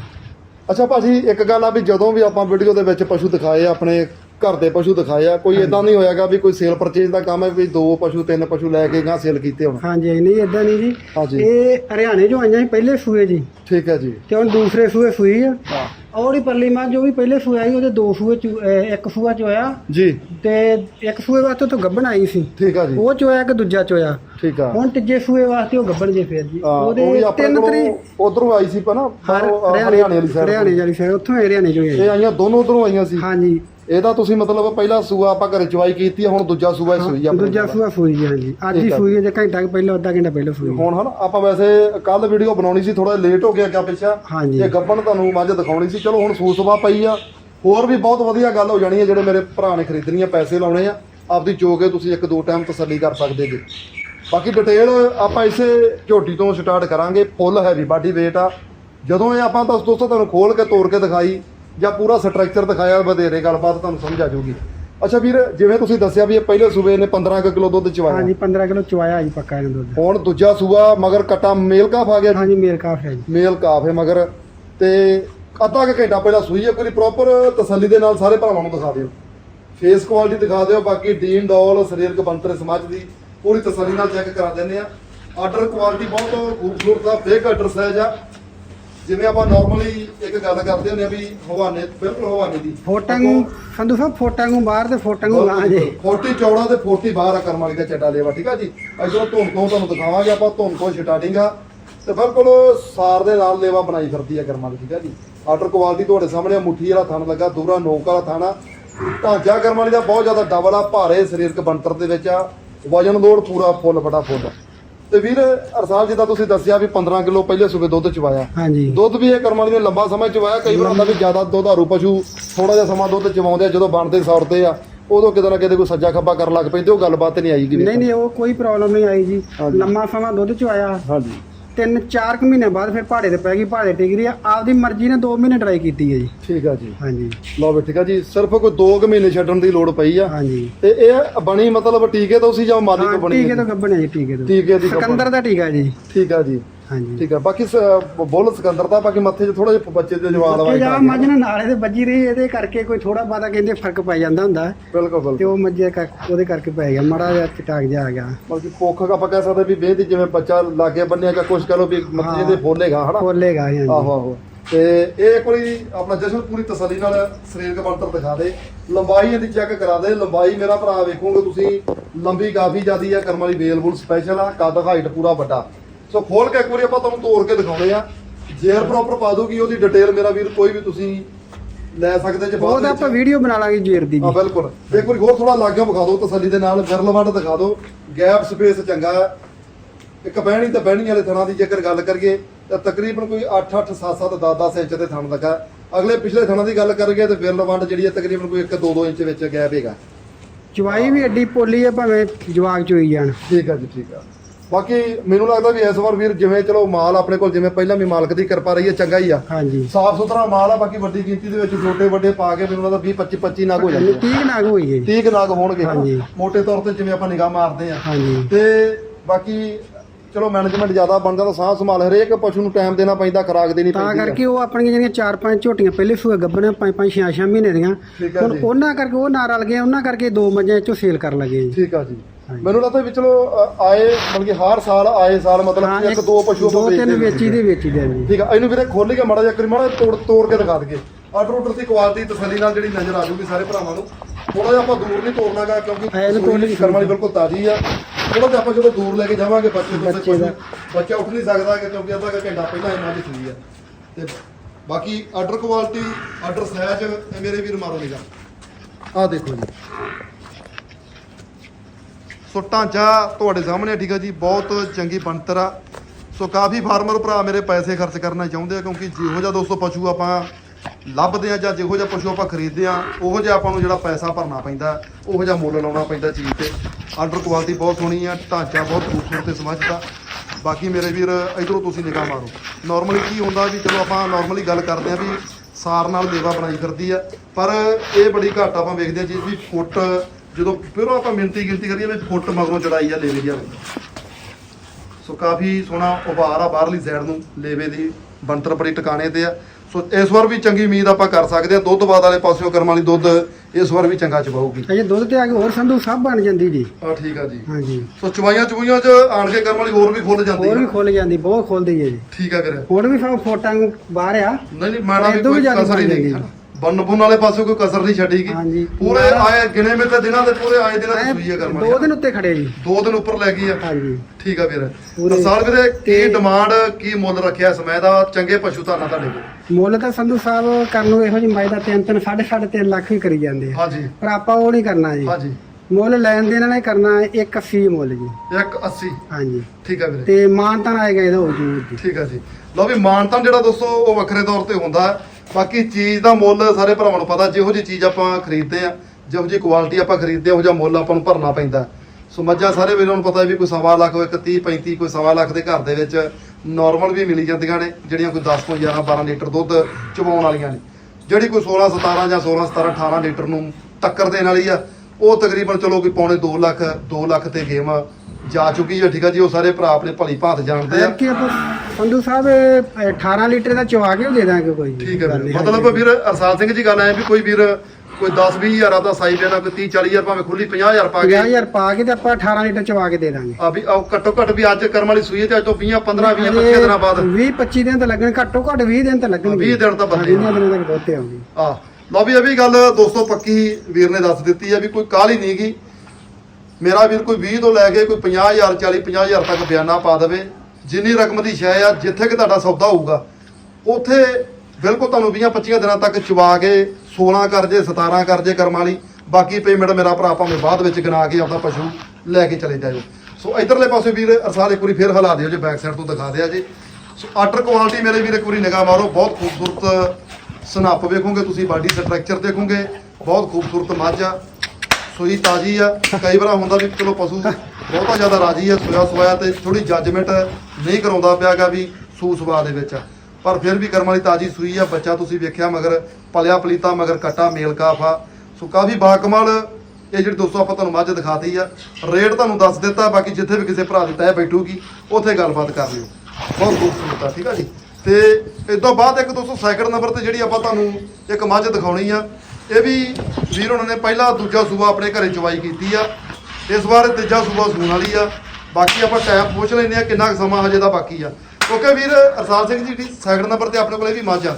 ਅੱਛਾ ਭਾਜੀ ਇੱਕ ਗੱਲ ਆ ਵੀ ਜਦੋਂ ਵੀ ਆਪਾਂ ਵੀਡੀਓ ਦੇ ਵਿੱਚ ਪਸ਼ੂ ਦਿਖਾਏ ਆ, ਆਪਣੇ ਘਰ ਦੇ ਪਸ਼ੂ ਦਿਖਾਏ ਆ ਕੋਈ ਇਦਾਂ ਨਹੀਂ ਹੋਇਆਗਾ ਵੀ ਕੋਈ ਸੇਲ ਪਰਚੇਜ ਦਾ ਕੰਮ ਹੈ ਵੀ ਦੋ ਪਸ਼ੂ ਤਿੰਨ ਪਸ਼ੂ ਲੈ ਕੇ ਗਾਂ ਸੇਲ ਕੀਤੇ ਹੋਣ। ਹਾਂਜੀ ਨਹੀਂ ਇਦਾਂ ਨਹੀਂ ਜੀ। ਹਾਂਜੀ। ਇਹ ਹਰਿਆਣੇ ਚੋਂ ਆਈਆਂ ਸੀ ਪਹਿਲੇ ਸੂਏ ਜੀ। ਠੀਕ ਹੈ ਜੀ। ਤੇ ਹੁਣ ਦੂਸਰੇ ਸੂਏ ਸੂਈ ਆ। ਹਾਂ। ਔਰ ਹੀ ਪਰਲੀ ਮਾਂ ਜੋ ਵੀ ਪਹਿਲੇ ਸੂਏ ਆਈ ਉਹਦੇ ਦੋ ਸੂਏ ਚ ਅਹ ਇੱਕ ਸੂਆ ਚੋਇਆ। ਜੀ। ਤੇ ਇੱਕ ਸੂਏ ਵਾਸਤੇ ਤੋਂ ਗੱਬਣ ਆਈ ਸੀ। ਠੀਕ ਆ ਜੀ। ਉਹ ਚੋਇਆ ਕਿ ਦੂਜਾ ਚੋਇਆ? ਠੀਕ ਆ। ਹੁਣ ਤੀਜੇ ਸੂਏ ਵਾਸਤੇ ਉਹ ਗੱਬਣ ਜੇ ਫੇਰ ਜੀ। ਹਾਂ, ਉਹ ਵੀ ਉਹਦੇ ਆਪਣੇ ਤਿੰਨ ਤਰੀ ਕੋਲੋਂ ਉਧਰੋਂ ਆਈ ਸੀ ਪਨਾ ਹਰ ਹਰਿਆਣੇ ਵਾਲੀ ਸਾਈਡ ਹਰਿਆਣੇ ਵਾਲੀ ਸਾਈਡ ਉੱਥੋਂ ਹਰਿਆਣੇ ਚੋਂ ਇਹ ਆਈ। ਆਈਆਂ ਦੋਨੋਂ ਉਧਰੋਂ ਆਈਆਂ ਸੀ। ਹਾਂਜੀ। ਇਹਦਾ ਤੁਸੀਂ ਮਤਲਬ ਪਹਿਲਾ ਸੂਆ ਆਪਾਂ ਘਰੇ ਚਵਾਈ ਕੀਤੀ ਆ ਹੁਣ ਦੂਜਾ ਸੂਆ ਹੀ ਸੂਈ ਆਪਣੇ ਦੂਜਾ। ਸੂਆ ਸੂਈ ਜੀ। ਹਾਂਜੀ ਅੱਜ ਹੀ। ਸੂਈ ਹੈ ਜੇ ਘੰਟਾ ਕੁ ਪਹਿਲਾਂ ਅੱਧਾ ਘੰਟਾ ਪਹਿਲਾਂ ਸੂਈ ਹੈ। ਹੁਣ ਹਨ ਆਪਾਂ ਵੈਸੇ ਕੱਲ ਵੀਡੀਓ ਬਣਾਉਣੀ ਸੀ ਥੋੜਾ ਲੇਟ ਹੋ ਗਿਆ ਅੱਗਾ ਪਿੱਛਾ। ਹਾਂਜੀ। ਇਹ ਗੱਬਣ ਤੁਹਾਨੂੰ ਮੱਝ ਦਿਖਾਉਣੀ ਸੀ। ਚਲੋ ਹੁਣ ਸੂਸਵਾ ਪਈ ਆ। ਹੋਰ ਵੀ ਬਹੁਤ ਵਧੀਆ ਗੱਲ ਹੋ ਜਾਣੀ ਹੈ ਜਿਹੜੇ ਮੇਰੇ ਭਰਾ ਨੇ ਖਰੀਦਣੀ ਆ ਪੈਸੇ ਲਾਉਣੇ ਆ। ਆਪਦੀ ਚੋ ਕੇ ਤੁਸੀਂ ਇੱਕ ਦੋ ਟਾਈਮ ਤਸੱਲੀ ਕਰ ਸਕਦੇ ਜੀ। ਬਾਕੀ ਡਿਟੇਲ ਆਪਾਂ ਇਸੇ ਝੋਟੀ ਤੋਂ ਸਟਾਰਟ ਕਰਾਂਗੇ। ਫੁੱਲ ਹੈਵੀ ਬਾਡੀ weight ਆ। ਜਦੋਂ ਇਹ ਆਪਾਂ ਤਾਂ ਦੋਸਤੋ ਤੁਹਾਨੂੰ ਖੋਲ ਕੇ ਤੋੜ ਕੇ ਦਿਖਾਈ ਜਾਂ ਪੂਰਾ ਸਟਰਕਚਰ ਦਿਖਾਇਆ ਵਧੇਰੇ ਗੱਲਬਾਤ ਤੁਹਾਨੂੰ ਸਮਝ ਆ ਜਾਊਗੀ। ਅੱਛਾ ਵੀਰ ਜਿਵੇਂ ਤੁਸੀਂ ਦੱਸਿਆ ਵੀ ਇਹ ਪਹਿਲੇ ਸੂਬੇ ਨੇ 15 ਕੁ ਕਿਲੋ ਦੁੱਧ ਚਵਾਇਆ। ਹਾਂਜੀ 15 ਕਿਲੋ ਚਵਾਇਆ ਜੀ ਪੱਕਾ ਇਹਨਾਂ ਦੁੱਧ। ਹੁਣ ਦੂਜਾ ਸੂਆ ਮਗਰ ਕਟਾ ਮੇਲ ਕਾਫ ਆ ਗਿਆ। ਹਾਂਜੀ ਮੇਲ ਕਾਫ ਹੈ ਜੀ। ਮੇਲ ਕਾਫ ਹੈ ਮਗਰ। ਤੇ ਅੱਧਾ ਕੁ ਘੰਟਾ ਪਹਿਲਾਂ ਸੂਈ ਹੈ ਕੋਈ ਪ੍ਰੋਪਰ ਤਸੱਲੀ ਦੇ ਨਾਲ ਸਾਰੇ ਭਰਾਵਾਂ ਨੂੰ ਦਿਖਾ ਦਿਓ। ਫੇਸ ਕੁਆਲਿਟੀ ਦਿਖਾ ਦਿਓ ਬਾਕੀ ਡੀਨ ਡੋਲ ਸਰੀਰਕ ਬੰਤਰ ਸਮਾਜ ਦੀ ਪੂਰੀ ਤਸੱਲੀ ਨਾਲ ਚੈੱਕ ਕਰਾ ਦਿੰਦੇ ਆ। ਆਰਡਰ ਕੁਆਲਿਟੀ ਬਹੁਤ ਖੂਬਸੂਰਤ ਆ ਫੇਕ ਆਰਡਰ ਸਾਈਜ਼ ਆ। ਜਿਵੇਂ ਆਪਾਂ ਨਾਰਮਲੀ ਇੱਕ ਗੱਲ ਕਰਦੇ ਹੁੰਦੇ ਆ ਵੀ ਹਵਾਨੇ ਬਿਲਕੁਲ ਹਵਾਨੇ ਦੀ। ਫੋਟਾਂ ਨੂੰ ਸੰਧੂ ਸਾਹਿਬ ਫੋਟਾਂ ਨੂੰ ਬਾਹਰ ਤੇ ਫੋਟਾਂ ਨੂੰ ਗਾਂ ਜੀ। 40 ਚੌੜਾ ਤੇ 40 ਬਾਹਰ ਆ ਕਰਮ ਵਾਲੀ ਦਾ ਚੱਡਾ ਲੇਵਾ ਠੀਕ ਆ ਜੀ? ਅਜੋ ਧੁੰਨ ਤੋਂ ਤੁਹਾਨੂੰ ਦਿਖਾਵਾਂਗੇ ਆਪਾਂ ਧੁੰਨ ਤੋਂ ਸਟਾਰਟਿੰਗ ਆ। ਤੇ ਬਿਲਕੁਲ ਸਾਰ ਦੇ ਨਾਲ ਲੇਵਾ ਬਣਾਈ ਫਿਰਦੀ ਆ ਕਰਮ ਵਾਲੀ ਠੀਕ ਆ ਜੀ? ਆਰਡਰ ਕੁਆਲਿਟੀ ਤੁਹਾਡੇ ਸਾਹਮਣੇ ਮੁੱਠੀ ਵਾਲਾ ਥਣ ਲੱਗਾ ਦੂਰਾ ਨੋਕ ਵਾਲਾ ਥਾਣਾ ਢਾਂਚਾ ਕਰਮ ਵਾਲੀ ਦਾ ਬਹੁਤ ਜ਼ਿਆਦਾ ਡਬਲ ਆ ਭਾਰੇ ਸਰੀਰਕ ਬਣਤਰ ਦੇ ਵਿੱਚ ਆ। ਵਜਨ ਲੋਡ ਪੂਰਾ ਫੁੱਲ ਬੜਾ ਫੁੱਲ ਤੇ ਵੀਰ ਅਰਸਾਲ ਜਿੱਦਾਂ ਤੁਸੀਂ ਦੱਸਿਆ ਵੀ 15 ਕਿਲੋ ਪਹਿਲੇ ਸੂਬੇ ਦੁੱਧ ਚਵਾਇਆ। ਹਾਂਜੀ। ਦੁੱਧ ਵੀ ਇਹ ਕਰਮ ਵਾਲੀ ਨੇ ਲੰਬਾ ਸਮਾਂ ਚਵਾਇਆ। ਕਈ ਵਾਰ ਹੁੰਦਾ ਵੀ ਜ਼ਿਆਦਾ ਦੁਧਾਰੂ ਪਸ਼ੂ ਥੋੜਾ ਜਿਹਾ ਸਮਾਂ ਦੁੱਧ ਚਵਾਉਂਦੇ ਆ ਜਦੋਂ ਬਣਦੇ ਸੌਰਦੇ ਆ ਉਦੋਂ ਕਿਤੇ ਨਾ ਕਿਤੇ ਕੋਈ ਸੱਜਾ ਖੱਬਾ ਕਰਨ ਲੱਗ ਪੈਂਦੇ ਉਹ ਗੱਲਬਾਤ ਨਹੀਂ ਆਈ ਗੀ ਨਹੀਂ ਨਹੀਂ ਉਹ ਕੋਈ ਪ੍ਰੋਬਲਮ ਨਹੀਂ ਆਈ ਜੀ। ਲੰਮਾ ਸਮਾਂ ਦੁੱਧ ਚਵਾਇਆ। ਹਾਂਜੀ। ਤਿੰਨ ਚਾਰ ਕੁ ਮਹੀਨੇ ਬਾਅਦ ਫਿਰ ਪਹਾੜੇ ਤੇ ਪੈ ਗਈ ਪਹਾੜੇ ਟਿਕ ਰਹੀ ਆ। ਆਪਦੀ ਮਰਜ਼ੀ ਨੇ 2 ਮਹੀਨੇ ਟਰਾਈ ਕੀਤੀ ਹੈ ਜੀ। ਠੀਕ ਆ ਜੀ। ਹਾਂਜੀ। ਲਓ ਵੀ ਠੀਕ ਆ ਜੀ ਸਿਰਫ ਕੋਈ 2 ਮਹੀਨੇ ਛੱਡਣ ਦੀ ਲੋੜ ਪਈ ਆ। ਹਾਂਜੀ। ਤੇ ਇਹ ਬਣੀ ਮਤਲਬ ਟੀਕੇ ਤੋਂ ਸੀ ਜਾਂ ਮਾਲੀ ਹਾਂ ਤੋਂ ਬਣੀ ਟੀਕੇ ਹੈ ਤੋਂ ਗੱਬਣੇ ਜੀ ਟੀਕੇ ਤੋਂ। ਟੀਕੇ ਦੀ ਗੱਭਣ। ਸਿਕੰਦਰ ਦਾ ਟੀਕਾ ਜੀ। ਠੀਕ ਆ ਜੀ। ਹਾਂਜੀ। ਠੀਕ ਆ ਬਾਕੀ ਸ- ਬੁੱਲ ਸਿਕੰਦਰ ਦਾ ਬਾਕੀ ਮੱਥੇ 'ਚ ਥੋੜਾ ਜਿਹਾ ਬੱਚੇ ਦੇ ਜਵਾਨ ਵਾਲਾ ਜਾ ਮੱਝ ਨਾਲ ਨਾਲੇ ਤੇ ਵੱਜੀ ਰਹੀ ਇਹਦੇ ਕਰਕੇ ਕੋਈ ਥੋੜਾ ਬਾਤਾ ਕਹਿੰਦੇ ਫ਼ਰਕ ਪੈ ਜਾਂਦਾ ਹੁੰਦਾ। ਬਿਲਕੁਲ ਤੇ ਬਿਲਕੁਲ ਉਹ ਮੱਝੇ ਕਰ- ਉਹਦੇ ਕਰਕੇ ਪੈ ਗਿਆ ਮੜਾ ਜਿਹਾ ਚਟਾਕ ਜਿਹਾ ਆ ਗਿਆ। ਬਾਕੀ ਪੁੱਖ ਆਪਾਂ ਕਹਿ ਸਕਦੇ ਵੀ ਵੇਹ ਦੀ ਜਿਵੇਂ ਬੱਚਾ ਲਾਗੇ ਬੰਨਿਆ ਜਾਂ ਕੁਛ ਲਓ ਵੀ ਮੱਥੇ ਦੇ ਫੋਲੇਗਾ ਹਨਾ? ਖੋਲੇਗਾ ਹਾਂਜੀ। ਆਹੋ ਆਹੋ। ਤੇ ਇਹ ਇੱਕ ਵਾਰੀ ਆਪਣਾ ਜਸ਼ਨ ਪੂਰੀ ਤਸੱਲੀ ਨਾਲ ਸਰੀਰਕ ਬਣਤਰ ਦਿਖਾ ਦੇ। ਲੰਬਾਈ ਇਹਦੀ ਚੈੱਕ ਕਰਾ ਦੇ। ਲੰਬਾਈ ਮੇਰਾ ਭਰਾ ਵੇਖੋਗੇ ਤੁਸੀਂ ਲੰਬੀ ਕਾਫੀ ਜ਼ਿਆਦੀ ਆ ਕਰਮ ਵਾਲੀ ਵੇਲ ਬੁਲ ਸਪੈਸ਼ਲ ਆ ਕੱਦ ਹਾਈਟ ਪੂਰਾ ਵੱਡਾ। ਸੋ ਖੋਲ ਕੇ ਇੱਕ ਵਾਰੀ ਆਪਾਂ ਤੁਹਾਨੂੰ ਤੋੜ ਕੇ ਦਿਖਾਉਣੇ ਆ ਜੇਰ ਪ੍ਰੋਪਰ ਪਾ ਦੂਗੀ ਉਹਦੀ ਡਿਟੇਲ ਮੇਰਾ ਵੀਰ ਕੋਈ ਵੀ ਤੁਸੀਂ ਲੈ ਸਕਦੇ ਜੇ ਤਾਂ ਆਪਾਂ ਵੀਡੀਓ ਬਣਾ ਲਾਂਗੇ ਜੇਰ ਦੀ ਹਾਂ ਜੀ ਬਿਲਕੁਲ ਇੱਕ ਵਾਰੀ ਹੋਰ ਥੋੜਾ ਲਾਗਿਓ ਵਿਖਾ ਦਿਓ ਤਸੱਲੀ ਦੇ ਨਾਲ ਗਰਲਵੰਡ ਦਿਖਾ ਦਿਓ। ਗੈਪ ਸਪੇਸ ਚੰਗਾ। ਹੈ। ਇੱਕ ਬਹਿਣੀ ਤੇ ਬਹਿਣੀ ਵਾਲੇ ਥਣਾ ਦੀ ਜੇਕਰ ਗੱਲ ਕਰੀਏ ਤਾਂ ਤਕਰੀਬਨ ਕੋਈ 8 8 7 7 10 10 ਇੰਚ ਦੇ ਥਣ ਲੱਗਾ। ਅਗਲੇ ਪਿਛਲੇ ਥਣਾ ਦੀ ਗੱਲ ਕਰੀਏ ਤੇ ਗਰਲਵੰਡ ਜਿਹੜੀ ਹੈ ਤਕਰੀਬਨ ਕੋਈ 1 2 2 ਇੰਚ ਵਿੱਚ ਗੈਪ ਹੈਗਾ। ਚਵਾਈ ਵੀ ਐਡੀ ਪੋਲੀ ਆ ਭਾਵੇਂ ਜਵਾਗ ਚੋਈ ਜਾਣ। ਠੀਕ ਆ ਜੀ ਠੀਕ ਆ ਬਾਕੀ ਮੈਨੂੰ ਲੱਗਦਾ ਵੀ ਇਸ ਵਾਰ ਵੀਰ ਜਿਵੇਂ ਚਲੋ ਮਾਲ ਆਪਣੇ ਕੋਲ ਜਿਵੇਂ ਪਹਿਲਾਂ ਵੀ ਮਾਲਕ ਦੀ ਕਿਰਪਾ ਰਹੀ ਹੈ ਚੰਗਾ ਹੀ ਆ ਹਾਂਜੀ ਸਾਫ਼ ਸੁਥਰਾ ਮਾਲ ਆ ਬਾਕੀ ਵੱਡੀ ਗਿਣਤੀ ਦੇ ਵਿੱਚ ਛੋਟੇ ਵੱਡੇ ਪਾ ਕੇ ਮੈਨੂੰ ਲੱਗਦਾ 20 25 25 ਨਗ ਹੋ ਜਾਂਦੇ ਆ। ਠੀਕ ਨਾਗ ਹੋਈ ਹੈ ਜੀ 30 ਕੁ ਨਗ ਹੋਣਗੇ? ਹਾਂਜੀ। ਮੋٹے ਤੌਰ ਤੇ ਜਿਵੇਂ ਆਪਾਂ ਨਿਗਾਹ ਮਾਰਦੇ ਆ ਹਾਂਜੀ ਤੇ ਬਾਕੀ ਚਲੋ ਮੈਨੇਜਮੈਂਟ ਜ਼ਿਆਦਾ ਬਣ ਜਾਂਦਾ ਸਾਹ ਸੰਭਾਲ ਹਰੇਕ ਪਸ਼ੂ ਨੂੰ ਟਾਈਮ ਦੇਣਾ ਪੈਂਦਾ ਖੁਰਾਕ ਦੇਣੀ ਤਾਂ ਪੈਂਦੀ ਆ। ਕਰਕੇ ਉਹ ਆਪਣੀਆਂ ਜਿਹੜੀਆਂ ਚਾਰ ਪੰਜ ਝੋਟੀਆਂ ਪਹਿਲੇ ਸੂਏ ਗੱਬਣੇ ਪੰਜ ਪੰਜ ਛੇ ਛੇ ਮਹੀਨੇ ਦੀਆਂ ਹੁਣ। ਉਹਨਾਂ ਕਰਕੇ ਉਹ ਨਾ ਰਲ ਗਏ ਉਹਨਾਂ ਕਰਕੇ ਦੋ ਮੱਝਾਂ ਚੋਂ ਸੇਲ ਕਰਨ ਲੱਗੇ ਜੀ ਠੀਕ ਆ ਜੀ। ਮੈਨੂੰ ਲੱਗਦਾ ਵੀ ਚਲੋ ਅ, ਆਏ ਮਤਲਬ ਕਿ ਹਰ ਸਾਲ ਆਏ ਸਾਲ ਮਤਲਬ ਕਿ ਇੱਕ ਦੋ ਪਸ਼ੂ ਆਪਾਂ ਦੋ ਤਿੰਨ ਵੇਚਦੇ ਵੇਚੀ ਦੇ ਵੇਚੀ ਦੇ ਜੀ। ਠੀਕ ਆ ਇਹਨੂੰ ਵੀਰੇ ਖੋਲ ਲਿਆ ਮਾੜਾ ਜਿਹਾ ਕਰੀ ਮਾੜਾ ਜਿਹਾ ਤੋੜ ਤੋੜ ਕੇ ਦਿਖਾ ਦਈਏ। ਆਰਡਰ ਆਰਡਰ ਦੀ ਕੁਆਲਿਟੀ ਤਸੱਲੀ ਨਾਲ ਜਿਹੜੀ ਨਜ਼ਰ ਆ ਜੂਗੀ ਸਾਰੇ ਭਰਾਵਾਂ ਨੂੰ। ਥੋੜਾ ਜਿਹਾ ਆਪਾਂ ਦੂਰ ਨਹੀਂ ਤੋੜਨਾਗਾ ਕਿਉਂਕਿ ਹਾਂ, ਇਹਨੂੰ ਤੋੜ ਲਈ ਕਰਮ ਵਾਲੀ ਬਿਲਕੁਲ ਤਾਜ਼ੀ ਆ। ਥੋੜਾ ਜਿਹਾ ਆਪਾਂ ਜਦੋਂ ਦੂਰ ਲੈ ਕੇ ਜਾਵਾਂਗੇ ਬੱਚੇ ਬੱਚੇ ਦਾ। ਬੱਚਾ ਉੱਠ ਨਹੀਂ ਸਕਦਾ ਕਿ ਕਿਉਂਕਿ ਅੱਧਾ ਕੁ ਘੰਟਾ ਪਹਿਲਾਂ ਇਹ ਮੱਝ ਸੂਈ ਆ। ਤੇ ਬਾਕੀ ਆਰਡਰ ਕੁਆਲਿਟੀ ਆਰਡਰ ਸਾਈਜ਼ ਇਹ ਮੇਰੇ ਵੀਰ ਮਾਰੋ ਨਿਗਾ ਆਹ ਦੇਖੋ ਜੀ। ਸੋ ਢਾਂਚਾ ਤੁਹਾਡੇ ਸਾਹਮਣੇ ਠੀਕ ਆ ਜੀ, ਬਹੁਤ ਚੰਗੀ ਬਣਤਰ ਆ। ਸੋ ਕਾਫੀ ਫਾਰਮਰ ਭਰਾ ਮੇਰੇ ਪੈਸੇ ਖਰਚ ਕਰਨਾ ਚਾਹੁੰਦੇ ਆ, ਕਿਉਂਕਿ ਜਿਹੋ ਜਿਹਾ ਦੋਸਤੋ ਪਸ਼ੂ ਆਪਾਂ ਲੱਭਦੇ ਆ ਜਾਂ ਜਿਹੋ ਜਿਹਾ ਪਸ਼ੂ ਆਪਾਂ ਖਰੀਦਦੇ ਆ, ਉਹੋ ਜਿਹਾ ਆਪਾਂ ਨੂੰ ਜਿਹੜਾ ਪੈਸਾ ਭਰਨਾ ਪੈਂਦਾ, ਉਹੋ ਜਿਹਾ ਮੁੱਲ ਲਾਉਣਾ ਪੈਂਦਾ ਚੀਜ਼ ਤੇ। ਆਰਡਰ ਕੁਆਲਿਟੀ ਬਹੁਤ ਸੋਹਣੀ ਆ, ਢਾਂਚਾ ਬਹੁਤ ਖੂਬਸੂਰਤ ਤੇ ਸਮਝਦਾ ਬਾਕੀ ਮੇਰੇ ਵੀਰ, ਇਧਰੋਂ ਤੁਸੀਂ ਨਿਗਾਹ ਮਾਰੋ। ਨਾਰਮਲੀ ਕੀ ਹੁੰਦਾ ਵੀ ਚਲੋ ਆਪਾਂ ਨਾਰਮਲੀ ਗੱਲ ਕਰਦੇ ਆ ਵੀ ਸਾਰ ਨਾਲ ਲੇਵਾ ਬਣਾਈ ਫਿਰਦੀ ਆ, ਪਰ ਇਹ ਬੜੀ ਘੱਟ ਆਪਾਂ ਵੇਖਦੇ ਆ ਜੀ ਵੀ ਫੁੱਟ ਜਦੋਂ ਫਿਰ ਆਪਾਂ ਮਿੰਤੀ ਗਿਣਤੀ ਕਰੀਏ ਵੀ ਫੁੱਟ ਮਗਰੋਂ ਚੜਾਈ ਆ ਲੇਵੇ ਦੀ ਆ ਸੋ ਕਾਫੀ ਸੋਹਣਾ ਉਭਾਰ ਆ ਬਾਹਰਲੀ ਸਾਈਡ ਨੂੰ ਲੇਵੇ ਦੀ ਬੰਤਰ ਬੜੀ ਟਿਕਾਣੇ ਤੇ ਆ। ਸੋ ਇਸ ਵਾਰ ਵੀ ਚੰਗੀ ਉਮੀਦ ਆਪਾਂ ਕਰ ਸਕਦੇ ਆ ਦੁੱਧ ਬਾਦ ਵਾਲੇ ਪਾਸਿਓਂ ਕਰਮ ਵਾਲੀ ਦੁੱਧ ਇਸ ਵਾਰ ਵੀ ਚੰਗਾ ਚਵਾਊਗੀ ਅਜੇ ਦੁੱਧ ਤੇ ਆ ਕੇ ਹੋਰ ਸੰਧੂ ਸਭ ਬਣ ਜਾਂਦੀ ਜੀ। ਆ ਠੀਕ ਆ ਜੀ। ਹਾਂਜੀ। ਸੋ ਚਵਾਈਆਂ ਚੁਈਆਂ ਚ ਆਣ ਕੇ ਕਰਮ ਵਾਲੀ ਹੋਰ ਵੀ ਖੁੱਲ ਜਾਂਦੀ ਹੋਰ ਵੀ ਖੁੱਲ ਜਾਂਦੀ ਬਹੁਤ ਖੁੱਲਦੀ ਹੈ ਜੀ। ਠੀਕ ਆ ਫਿਰ ਹੁਣ ਵੀ ਸਭ ਫੋਟਾਂ ਬਾਹਰ ਆ। ਨਹੀਂ ਨਹੀਂ ਮਾੜਾ ਵੀ ਕੋਈ ਕਸਰ ਹੀ ਨਹੀਂ ਹੈ। ਬੰਨ ਬੁੰਨ ਵਾਲੇ ਪਾਸੇ ਕੋਈ ਕਸਰ ਨਹੀਂ ਛੱਡੀਗੀ ਹਾਂਜੀ। ਪੂਰੇ ਆਏ ਗਿਣੇ ਮੇ ਤੇ ਦਿਨਾਂ ਦੇ ਪੂਰੇ ਆਏ ਦਿਨਾਂ ਦੀ ਸੂਈ ਆ ਕਰਮ ਦੋ ਦਿਨ ਉੱਤੇ ਖੜੇ ਜੀ। ਦੋ ਦਿਨ ਉੱਪਰ ਲੈ ਗਈ ਆ। ਹਾਂਜੀ। ਠੀਕ ਆ ਵੀਰ। ਪੂਰੇ- ਸਾਲ ਵੀਰੇ ਕੀ ਤੇ- ਡਿਮਾਂਡ ਕੀ ਮੁੱਲ ਰੱਖਿਆ ਸਮੇਂ ਦਾ? ਚੰਗੇ ਪਸ਼ੂ ਧਾਰਨਾ ਤੁਹਾਡੇ ਕੋਲ। ਮੁੱਲ ਤਾਂ ਸੰਧੂ ਸਾਹਿਬ ਕਰਨ ਨੂੰ ਇਹੋ ਜਿਹੀ ਮਾਈ ਦਾ 3 3 3.5 3 ਲੱਖ ਵੀ ਕਰੀ ਜਾਂਦੇ ਆ। ਹਾਂਜੀ। ਪਰ ਆਪਾਂ ਉਹ ਨਹੀਂ ਕਰਨਾ ਜੀ। ਹਾਂਜੀ। ਮੁੱਲ ਲੈਣ ਦੇਣ ਨਾਲ ਕਰਨਾ 180 ਮੁੱਲ ਜੀ। 180 ਹਾਂਜੀ। ਠੀਕ ਆ ਵੀਰੇ। ਤੇ ਮਾਨਤਾਨ ਆਏਗਾ ਇਹਦਾ ਹੋ ਜੀ। ਠੀਕ ਆ ਜੀ। ਲਓ ਵੀ ਮਾਨਤਾਨ ਜਿਹੜਾ ਦੋਸਤੋ ਉਹ ਵੱਖਰੇ ਤੌਰ ਤੇ ਹੁੰਦਾ। ਹੈ। ਬਾਕੀ ਚੀਜ਼ ਦਾ ਮੁੱਲ ਸਾਰੇ ਭਰਾਵਾਂ ਨੂੰ ਪਤਾ, ਜਿਹੋ ਜਿਹੀ ਚੀਜ਼ ਆਪਾਂ ਖਰੀਦਦੇ ਆ, ਜਿਹੋ ਜਿਹੀ ਕੁਆਲਿਟੀ ਆਪਾਂ ਖਰੀਦਦੇ ਆ, ਉਹ ਜਿਹਾ ਮੁੱਲ ਆਪਾਂ ਨੂੰ ਭਰਨਾ ਪੈਂਦਾ ਹੈ। ਸੋ ਮੱਝਾਂ ਸਾਰੇ ਵੀਰਾਂ ਨੂੰ ਪਤਾ ਵੀ ਕੋਈ ਸਵਾ ਲੱਖ, ਇੱਕ 30 35 ਕੋਈ ਸਵਾ ਲੱਖ ਦੇ ਘਰ ਦੇ ਵਿੱਚ ਨਾਰਮਲ ਵੀ ਮਿਲੀ ਜਾਂਦੀਆਂ ਨੇ, ਜਿਹੜੀਆਂ ਕੋਈ 10 ਤੋਂ 11 12 ਲੀਟਰ ਦੁੱਧ ਚਵਾਉਣ ਵਾਲੀਆਂ ਨੇ ਜਿਹੜੀ ਕੋਈ 16 17 ਜਾਂ 16 17 18 ਲੀਟਰ ਨੂੰ ਟੱਕਰ ਦੇਣ ਵਾਲੀ ਆ, ਉਹ ਤਕਰੀਬਨ ਚਲੋ ਕੋਈ ਪੌਣੇ 2 ਲੱਖ 2 ਲੱਖ ਤੇ ਗੇਮ ਜਾ ਚੁੱਕੀ ਹੈ ਠੀਕ ਆ ਜੀ ਉਹ ਸਾਰੇ ਭਰਾ ਆਪਣੇ ਭਲੀ ਭਾਂਤ ਜਾਣਦੇ ਆ। ਕਿ ਆਪਾਂ ਸੰਧੂ ਸਾਹਿਬ ਇਹ 18 ਲੀਟਰ ਦਾ ਚਵਾ ਕੇ ਵੀ ਦੇ ਦਾਂਗੇ ਕੋਈ। ਠੀਕ ਹੈ ਗੱਲ ਵੀਰ ਨਹੀਂ, ਮਤਲਬ ਵੀਰ ਅਰਸਾਲ ਸਿੰਘ ਜੀ ਗੱਲ ਐ ਵੀ ਕੋਈ ਵੀਰ ਕੋਈ 10 20 ਹਜ਼ਾਰ ਦਾ ਸਾਈ ਦੇਣਾ ਕੋਈ 30 40 ਹਜ਼ਾਰ ਭਾਵੇਂ ਖੁੱਲੀ 50 ਹਜ਼ਾਰ ਪਾ ਕੇ। 50000 ਪਾ ਕੇ ਤੇ ਆਪਾਂ 18 ਲੀਟਰ ਚਵਾ ਕੇ ਦੇ ਦਾਂਗੇ। ਆ ਵੀ ਆਹ ਘੱਟੋ ਘੱਟ ਵੀ ਅੱਜ ਕਰਮ ਵਾਲੀ ਸੂਈ ਹੈ ਤੇ ਅੱਜ ਤੋਂ 20 15 20 25 ਦਿਨਾਂ ਬਾਅਦ। 20 25 ਦਿਨ ਤਾਂ ਲੱਗਣ ਘੱਟੋ ਘੱਟ 20 ਦਿਨ ਤਾਂ ਲੱਗਣਗੇ। 20 ਦਿਨ ਤਾਂ ਬੰਦੇ ਹਾਂ, 20 ਦਿਨਾਂ ਤੱਕ ਦੁੱਧ ਤੇ ਆਉਂਗੀ ਆ ਲਓ ਵੀ ਇਹ ਵੀ ਗੱਲ ਦੋਸਤੋ ਪੱਕੀ ਵੀਰ ਨੇ ਦੱਸ ਦਿੱਤੀ ਹੈ ਵੀ ਕੋਈ ਕਾਹਲੀ ਨਹੀਂ ਗੀ। ਮੇਰਾ ਵੀਰ ਕੋਈ 20 ਤੋਂ ਲੈ ਕੇ ਕੋਈ 50000 40 50000 ਤੱਕ ਬਿਆਨਾ ਪਾ ਦੇਵੇ। ਜਿੰਨੀ ਰਕਮ ਦੀ ਸ਼ੈ ਆ, ਜਿੱਥੇ ਕਿ ਤੁਹਾਡਾ ਸੌਦਾ ਹੋਊਗਾ। ਉੱਥੇ ਬਿਲਕੁਲ ਤੁਹਾਨੂੰ 20 25 ਦਿਨਾਂ ਤੱਕ ਚਵਾ ਕੇ 16 ਕਰ ਜੇ 17 ਕਰ ਜੇ ਕਰਮ ਵਾਲੀ ਬਾਕੀ ਪੇਮੈਂਟ ਮੇਰਾ ਭਰਾ ਭਾਵੇਂ ਬਾਅਦ ਵਿੱਚ ਗਿਣਾ ਕੇ ਆਪਦਾ ਪਸ਼ੂ ਲੈ ਕੇ ਚਲੇ ਜਾਇਓ। ਸੋ ਇਧਰਲੇ ਪਾਸੇ ਵੀਰ ਅਰਸਾਲ ਇੱਕ ਵਾਰੀ ਫੇਰ ਹਿਲਾ ਦਿਓ ਜੇ ਬੈਕ ਸਾਈਡ ਤੋਂ ਦਿਖਾ ਦਿਆ ਜੀ। ਸੋ ਆਟਰ ਕੁਆਲਿਟੀ ਮੇਰੇ ਵੀਰ ਇੱਕ ਵਾਰੀ ਨਿਗਾਹ ਮਾਰੋ। ਬਹੁਤ ਖੂਬਸੂਰਤ ਸਨੱਪ ਵੇਖੋਗੇ ਤੁਸੀਂ, ਬਾਡੀ ਸਟਰਕਚਰ ਦੇਖੋਗੇ। ਬਹੁਤ ਖੂਬਸੂਰਤ ਮੱਝ। ਆ ਸੂਈ ਤਾਜੀ ਆ। ਕਈ ਵਾਰ ਹੁੰਦਾ ਵੀ ਚਲੋ ਪਸ਼ੂ ਬਹੁਤਾ ਜ਼ਿਆਦਾ ਰਾਜੀ ਆ, ਸੋਇਆ ਸੋਇਆ ਤੇ ਥੋੜੀ ਜੱਜਮੈਂਟ ਨਹੀਂ ਕਰਾਉਂਦਾ ਪਿਆਗਾ ਵੀ ਸੂ ਸਵਾ ਦੇ ਵਿੱਚ। ਪਰ ਫਿਰ ਵੀ ਕਰਮ ਵਾਲੀ ਤਾਜੀ ਸੂਈ ਆ, ਬੱਚਾ ਤੁਸੀਂ ਵੇਖਿਆ ਮਗਰ ਪਲਿਆ ਪਲੀਤਾ ਮਗਰ ਕੱਟਾ ਮੇਲ ਕਾਫਾ ਸੋ ਕਾਫੀ ਬਾਕਮਾਲ ਇਹ ਜਿਹੜੀ ਦੋਸਤੋ ਆਪਾਂ ਤੁਹਾਨੂੰ ਮੱਝ ਦਿਖਾਤੀ ਆ, ਰੇਟ ਤੁਹਾਨੂੰ ਦੱਸ ਦਿੱਤਾ, ਬਾਕੀ ਜਿੱਥੇ ਵੀ ਕਿਸੇ ਭਰਾ ਦੀ ਤੈ ਬੈਠੂਗੀ, ਉੱਥੇ ਗੱਲਬਾਤ ਕਰ ਲਿਓ। ਬਹੁਤ ਖੂਬਸੂਰਤ ਆ, ਠੀਕ ਆ ਜੀ? ਤੇ ਇਸ ਤੋਂ ਬਾਅਦ ਇੱਕ ਦੋਸਤੋ ਸੈਕਿੰਡ ਨੰਬਰ ਤੇ ਜਿਹੜੀ ਆਪਾਂ ਤੁਹਾਨੂੰ ਇੱਕ ਮੱਝ ਦਿਖਾਉਣੀ ਆ ਇਹ ਵੀ ਵੀਰ ਉਹਨਾਂ ਨੇ ਪਹਿਲਾ ਦੂਜਾ ਸੂਬਾ ਆਪਣੇ ਘਰੇ ਚਵਾਈ ਕੀਤੀ ਆ। ਇਸ ਵਾਰ ਤੀਜਾ ਸੂਬਾ ਸੂਣ ਵਾਲੀ ਆ। ਬਾਕੀ ਆਪਾਂ ਟਾਈਮ ਪੁੱਛ ਲੈਂਦੇ ਆ ਕਿੰਨਾ ਕੁ ਸਮਾਂ ਹਜੇ ਦਾ ਬਾਕੀ ਆ। ਕਿਉਂਕਿ ਵੀਰ, ਅਰਸਾਲ ਸਿੰਘ ਜੀ ਦੀ ਸੈਕਿੰਡ ਨੰਬਰ ਤੇ ਆਪਣੇ ਕੋਲ ਵੀ ਮੱਝ ਆ।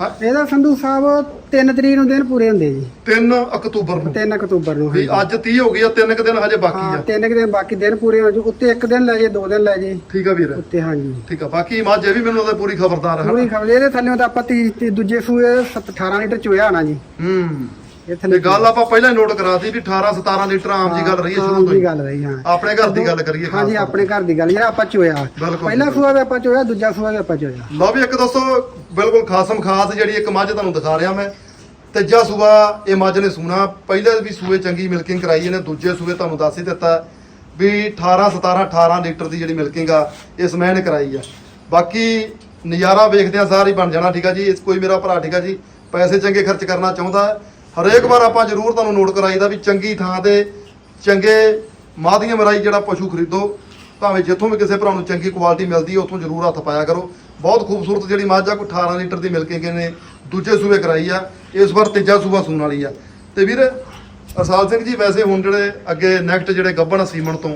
ਹਾਂ। ਇਹਦਾ ਸੰਧੂ ਸਾਹਿਬ 3 ਤਰੀਕ ਨੂੰ ਦਿਨ ਪੂਰੇ ਹੁੰਦੇ ਜੀ। 3 ਅਕਤੂਬਰ ਨੂੰ। 3 ਅਕਤੂਬਰ ਨੂੰ ਵੀ ਅੱਜ 30 ਹੋ ਗਈ ਆ ਤਿੰਨ ਕੁ ਦਿਨ ਹਜੇ ਬਾਕੀ ਹਾਂ ਆ ਤਿੰਨ ਕੁ ਦਿਨ ਬਾਕੀ ਦਿਨ ਪੂਰੇ ਹੋ ਜੂ। ਉੱਤੇ ਇੱਕ ਦਿਨ ਲੈ ਜੇ ਦੋ ਦਿਨ ਲੈ ਜੇ। ਠੀਕ ਆ ਵੀਰ। ਉੱਤੇ ਹਾਂਜੀ। ਠੀਕ ਆ ਬਾਕੀ ਮੱਝ ਇਹ ਵੀ ਮੈਨੂੰ ਉਹਦੇ ਪੂਰੀ ਖਬਰਦਾਰ ਹੈ ਪੂਰੀ ਖਬਰ ਇਹਦੇ ਥੱਲੇ ਤਾਂ ਆਪਾਂ ਤੀ- ਤੀ- ਦੂਜੇ ਸੂਏ 18 ਲੀਟਰ ਚੋਇਆ ਹੋਣਾ ਜੀ। ਹੂੰ। ਇਹ ਤੇ ਥੱਲੇ ਗੱਲ ਆਪਾਂ ਪਹਿਲਾਂ ਹੀ ਨੋਟ ਕਰਾਤੀ ਵੀ 18 17 ਲੀਟਰ ਆਮ ਜੀ ਗੱਲ ਰਹੀ ਹੈ ਸ਼ੁਰੂ ਤੋਂ ਦੀ ਹੀ। ਗੱਲ ਰਹੀ ਹਾਂ। ਆਪਣੇ ਘਰ ਦੀ ਗੱਲ ਕਰੀਏ ਹਾਂਜੀ ਆਪਣੇ ਘਰ ਦੀ ਗੱਲ। ਜਿਹੜਾ ਆਪਾਂ ਚੋਇਆ ਬਿਲਕੁਲ। ਪਹਿਲਾ ਸੂਆ ਵੀ ਆਪਾਂ ਚੋਇਆ ਦੂਜਾ ਸੂਆ ਵੀ ਆਪਾਂ ਚੋਇਆ। ਲਓ ਵੀ ਇੱਕ ਦੋਸਤੋ ਬਿਲਕੁਲ ਖਾਸਮ ਖਾਸ ਜਿਹੜੀ ਇੱਕ ਮੱਝ ਤੁਹਾਨੂੰ ਦਿਖਾ ਰਿਹਾ ਮੈਂ। ਤੀਜਾ ਸੂਆ ਇਹ ਮੱਝ ਨੇ ਸੂਣਾ। ਪਹਿਲੇ ਵੀ ਸੂਏ ਚੰਗੀ ਮਿਲਕਿੰਗ ਕਰਾਈ ਇਹਨੇ, ਦੂਜੇ ਸੂਏ ਤੁਹਾਨੂੰ ਦੱਸ ਹੀ ਦਿੱਤਾ ਵੀ 18 17 18 ਲੀਟਰ ਦੀ ਜਿਹੜੀ ਮਿਲਕਿੰਗ ਆ, ਇਸ ਮੈਂ ਨੇ ਕਰਾਈ ਆ। ਬਾਕੀ ਨਜ਼ਾਰਾ ਵੇਖਦਿਆਂ ਸਾਰ ਹੀ ਬਣ ਜਾਣਾ, ਠੀਕ ਆ ਜੀ। ਇਸ ਕੋਈ ਮੇਰਾ ਭਰਾ, ਠੀਕ ਆ ਜੀ। ਪੈਸੇ ਚੰਗੇ ਖਰਚ ਕਰਨਾ ਚਾਹੁੰਦਾ। ਹਰੇਕ ਵਾਰ ਆਪਾਂ ਜ਼ਰੂਰ ਤੁਹਾਨੂੰ ਨੋਟ ਕਰਾਈਦਾ ਵੀ ਚੰਗੀ ਥਾਂ ਤੇ ਚੰਗੇ ਮਾਦੀਆਂ ਮਰਾਈ ਜਿਹੜਾ ਪਸ਼ੂ ਖਰੀਦੋ। ਭਾਵੇਂ ਜਿੱਥੋਂ ਵੀ ਕਿਸੇ ਭਰਾ ਨੂੰ ਚੰਗੀ ਕੁਆਲਿਟੀ ਮਿਲਦੀ ਹੈ ਉੱਥੋਂ ਜ਼ਰੂਰ ਹੱਥ ਪਾਇਆ ਕਰੋ। ਬਹੁਤ ਖੂਬਸੂਰਤ ਜਿਹੜੀ ਮੱਝ ਆ ਕੋਈ 18 ਲੀਟਰ ਦੀ ਮਿਲਕਿੰਗ ਇਹਨੇ ਦੂਜੇ ਸੂਬੇ ਕਰਾਈ ਆ ਇਸ ਵਾਰ ਤੀਜਾ ਸੂਬਾ ਸੂਣ ਵਾਲੀ ਆ। ਤੇ ਵੀਰ ਅਰਸਾਲ ਸਿੰਘ ਜੀ ਵੈਸੇ ਹੁਣ ਜਿਹੜੇ ਅੱਗੇ ਨੈਕਸਟ ਜਿਹੜੇ ਗੱਬਣ ਸੀਮਨ ਤੋਂ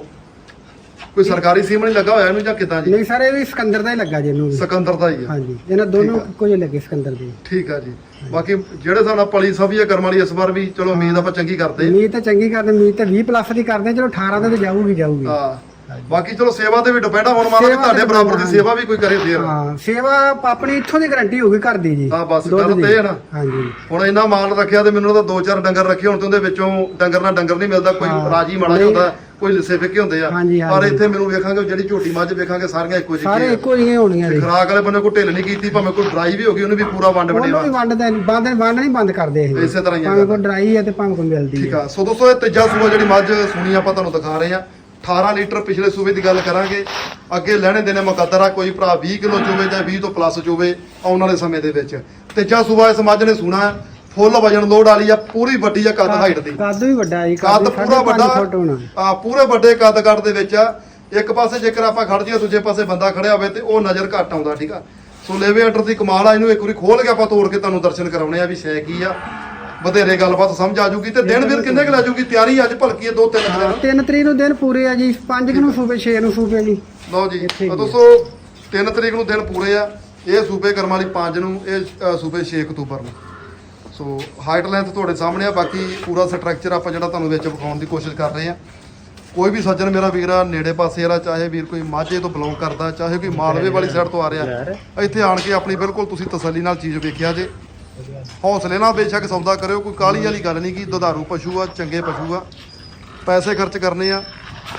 ਕੋਈ ਸਰਕਾਰੀ ਸੀਮਨ ਹੀ ਲੱਗਾ ਹੋਇਆ ਇਹਨੂੰ ਜਾਂ ਕਿਦਾਂ ਜੀ? ਨਹੀਂ ਸਰ ਇਹ ਵੀ ਸਿਕੰਦਰ ਦਾ ਹੀ ਲੱਗਾ ਜੀ ਇਹਨੂੰ ਵੀ। ਸਿਕੰਦਰ ਦਾ ਹੀ ਆ। ਹਾਂਜੀ ਇਹਨਾਂ ਦੋਨੋਂ। ਇੱਕੋ ਜਿਹੇ ਲੱਗੇ ਸਿਕੰਦਰ ਦੇ। ਠੀਕ ਆ ਜੀ। ਬਾਕੀ ਜਿਹੜੇ ਸਾਡਾ ਪਲੀ ਸਭੀ ਕਰਮ ਵਾਲੀ ਇਸ ਵਾਰ ਵੀ ਚਲੋ ਉਮੀਦ ਆਪਾਂ ਚੰਗੀ ਕਰਦੇ ਉਮੀਦ ਤਾਂ ਚੰਗੀ ਕਰਦੇ ਉਮੀਦ ਤਾਂ 20 ਪਲੱਸ ਦੀ ਕਰਦੇ ਚਲੋ 18 ਦੇ ਤੇ ਜਾਊਗੀ ਜਾਊਗੀ। ਹਾਂ। ਬਾਕੀ ਚਲੋ ਸੇਵਾ ਤੇ ਵੀ ਡਿਪੈਂਡ ਆ ਹੁਣ ਵੀ ਸੇਵਾ ਤੁਹਾਡੇ ਤੇ ਬਰਾਬਰ ਦੀ depend ਸੇਵਾ ਵੀ ਕੋਈ ਕਰੇ ਫੇਰ ਹਾਂ ਸੇਵਾ ਆਪਣੀ ਇੱਥੋਂ ਦੀ ਗਾਰੰਟੀ ਹੋਊਗੀ ਘਰ ਦੀ ਜੀ। ਹਾਂ, ਬਸ ਦੁੱਧ ਗੱਲ ਦੀ। ਤੇ ਨਾ। ਹਾਂਜੀ। ਹੁਣ ਇੰਨਾ ਮਾਲ ਰੱਖਿਆ ਤੇ ਮੈਨੂੰ ਤਾਂ ਦੋ ਚਾਰ ਡੰਗਰ ਰੱਖੇ ਹੁਣ ਤੇ ਉਹਦੇ ਵਿੱਚੋਂ ਡੰਗਰ ਨਾਲ ਡੰਗਰ ਨਹੀਂ ਮਿਲਦਾ ਕੋਈ ਹਾਂ। ਰਾਜੀ ਮਾੜਾ ਜਿਹਾ ਹੁੰਦਾ ਕੋਈ ਲਿੱਸੇ ਫਿੱਕੇ ਹੁੰਦੇ ਆ। ਹਾਂਜੀ, ਪਰ ਹਾਂਜੀ। ਇੱਥੇ ਮੈਨੂੰ ਵੇਖਾਂਗੇ ਜਿਹੜੀ ਝੋਟੀ ਮੱਝ ਵੇਖਾਂਗੇ ਸਾਰੀਆਂ ਇੱਕੋ ਸਾਰੇ ਜਿਹੀਆਂ ਇੱਕੋ ਜਿਹੀਆਂ ਹੋਣੀਆਂ ਜੀ। ਖਰਾਕ ਵਾਲੇ ਬੰਦੇ ਕੋਈ ਢਿੱਲ ਨਹੀਂ ਕੀਤੀ ਭਾਵੇਂ ਕੋਈ ਡਰਾਈ ਵੀ ਹੋ ਗਈ ਉਹਨੂੰ ਵੀ ਪੂਰਾ ਵੰਡ ਉਹਨੂੰ ਵੀ ਵਡੇਵਾ ਵੰਡ ਦੇ ਬੰਦ ਵੰਡ ਨਹੀਂ ਬੰਦ ਕਰਦੇ ਇਹ। ਇਸੇ ਤਰ੍ਹਾਂ ਹੀ ਆ ਭਾਵੇਂ ਗੱਲ। ਕੋਈ ਡਰਾਈ ਹੈ ਤੇ ਭਾਵੇਂ ਕੋਈ ਮਿਲਦੀ ਠੀਕ ਹੈ ਆ। ਸੋ ਦੋਸਤੋ ਇਹ ਤੀਜਾ ਸੂਆ ਜਿਹੜੀ ਮੱਝ ਸੁਣੀ ਆਪਾਂ ਤੁਹਾਨੂੰ ਦਿਖਾ ਰਹੇ ਆ 18 ਲੀਟਰ ਪਿਛਲੇ ਸੂਬੇ ਦੀ ਗੱਲ ਕਰਾਂਗੇ। ਅੱਗੇ ਲੈਣੇ ਦੇਣੇ ਮੁਕੱਦਰ ਕੋਈ ਭਰਾ 20 ਕਿਲੋ ਚੋਵੇ ਜਾਂ 20 ਤੋਂ ਪਲੱਸ ਚੋਵੇ ਆਉਣ ਵਾਲੇ ਸਮੇਂ ਦੇ ਵਿੱਚ। ਤੀਜਾ ਸੂਆ ਇਸ ਮੱਝ ਨੇ ਸੁਣਾ ਫੁੱਲ ਵਜਨ ਲੋਡ ਵਾਲੀ ਆ ਪੂਰੀ ਵੱਡੀ ਆ ਕੱਦ ਹਾਈਟ ਦੀ। ਕੱਦ ਵੀ ਵੱਡਾ ਜੀ ਕੱਦ ਪੂਰਾ ਵੱਡਾ ਆ ਪੂਰੇ ਵੱਡੇ ਕੱਦ ਕੱਦ ਦੇ ਵਿੱਚ ਆ। ਇੱਕ ਪਾਸੇ ਜੇਕਰ ਆਪਾਂ ਖੜ ਜਾਈਏ ਦੂਜੇ ਪਾਸੇ ਬੰਦਾ ਖੜਿਆ ਹੋਵੇ ਤੇ ਉਹ ਨਜ਼ਰ ਘੱਟ ਆਉਂਦਾ ਠੀਕ ਆ? ਸੋ ਲੇਵੇ ਆਰਡਰ ਦੀ ਕਮਾਲ ਆ ਇਹਨੂੰ ਇੱਕ ਵਾਰੀ ਖੋਲ ਕੇ ਆਪਾਂ ਤੋੜ ਕੇ ਤੁਹਾਨੂੰ ਦਰਸ਼ਨ ਕਰਾਉਣੇ ਆ ਵੀ ਸ਼ੈ ਕੀ ਆ। ਵਧੇਰੇ ਗੱਲਬਾਤ ਸਮਝ ਆ ਜੂਗੀ ਤੇ ਦਿਨ ਵੀਰ ਕਿੰਨੇ ਕੁ ਲੈ ਜੂਗੀ? ਤਿਆਰੀ ਅੱਜ ਭਲਕੀ ਹੈ ਦੋ ਤਿੰਨ ਕੁ ਦਿਨ ਤਿੰਨ ਤਰੀਕ ਨੂੰ ਦਿਨ ਪੂਰੇ ਆ ਜੀ। 5 ਨੂੰ ਸੂਬੇ 6 ਨੂੰ ਸੂਬੇ ਜੀ। ਲਓ ਜੀ ਤਾਂ ਦੋਸਤੋ 3 ਤਰੀਕ ਨੂੰ ਦਿਨ ਪੂਰੇ ਆ। ਇਹ ਸੂਬੇ ਕਰਮਾਂ ਵਾਲੀ 5 ਨੂੰ ਇਹ ਅ, ਸੂਬੇ 6 ਅਕਤੂਬਰ ਨੂੰ। ਸੋ ਹਾਈਟ ਲੈਂਥ ਤੁਹਾਡੇ ਸਾਹਮਣੇ ਆ। ਬਾਕੀ ਪੂਰਾ ਸਟਰਕਚਰ ਆਪਾਂ ਜਿਹੜਾ ਤੁਹਾਨੂੰ ਵਿੱਚ ਵਿਖਾਉਣ ਦੀ ਕੋਸ਼ਿਸ਼ ਕਰ ਰਹੇ ਆ। ਕੋਈ ਵੀ ਸੱਜਣ ਮੇਰਾ ਵੀਰ ਨੇੜੇ ਪਾਸੇ ਵਾਲਾ ਚਾਹੇ ਵੀਰ ਕੋਈ ਮਾਝੇ ਤੋਂ ਬਿਲੋਂਗ ਕਰਦਾ ਚਾਹੇ ਕੋਈ ਮਾਲਵੇ ਵਾਲੀ ਸਾਈਡ ਤੋਂ ਆ ਰਿਹਾ। ਇੱਥੇ ਆਣ ਕੇ ਆਪਣੀ ਬਿਲਕੁਲ ਤੁਸੀਂ ਤਸੱਲੀ ਨਾਲ ਚੀਜ਼ ਵੇਖਿਆ ਜੇ। ਹੌਸਲੇ ਨਾਲ ਬੇਸ਼ੱਕ ਸੌਦਾ ਕਰਿਓ, ਕੋਈ ਕਾਲੀ ਵਾਲੀ ਗੱਲ ਨਹੀਂ ਕਿ ਦੁਧਾਰੂ ਪਸ਼ੂ ਆ, ਚੰਗੇ ਪਸ਼ੂ ਆ। ਪੈਸੇ ਖਰਚ ਕਰਨੇ ਆ,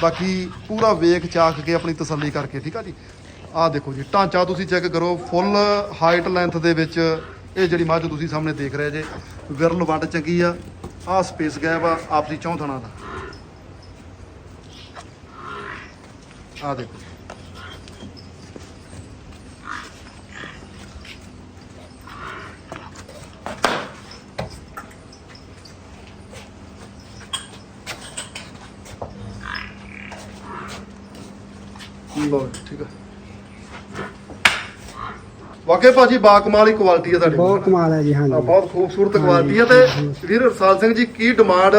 ਬਾਕੀ ਪੂਰਾ ਵੇਖ ਚਾਖ ਕੇ ਆਪਣੀ ਤਸੱਲੀ ਕਰਕੇ, ਠੀਕ ਆ ਜੀ? ਆਹ ਦੇਖੋ ਜੀ, ਢਾਂਚਾ ਤੁਸੀਂ ਚੈੱਕ ਕਰੋ, ਫੁੱਲ ਹਾਈਟ ਲੈਂਥ ਦੇ ਵਿੱਚ ਇਹ ਜਿਹੜੀ ਮੱਝ ਤੁਸੀਂ ਸਾਹਮਣੇ ਦੇਖ ਰਹੇ ਜੇ, ਵਿਰਲ ਵੰਡ ਚੰਗੀ ਆ। ਆਹ ਸਪੇਸ ਗੈਪ ਆ, ਆਪਸੀ ਚੌਥਣਾ ਦਾ। ਆਹ ਦੇਖੋ। ਲਓ ਜੀ, ਠੀਕ ਆ। ਵਾਕਈ ਭਾਜੀ ਬਾ ਕਮਾਲ ਹੀ ਕੁਆਲਿਟੀ ਆ ਤੁਹਾਡੀ। ਬਹੁਤ ਕਮਾਲ ਹੈ ਜੀ ਆ, ਹਾਂਜੀ ਬਹੁਤ ਖੂਬਸੂਰਤ ਕੁਆਲਿਟੀ ਹੈ ਤੇ ਵੀਰ ਰਸਾਲ ਸਿੰਘ ਜੀ ਕੀ ਡਿਮਾਂਡ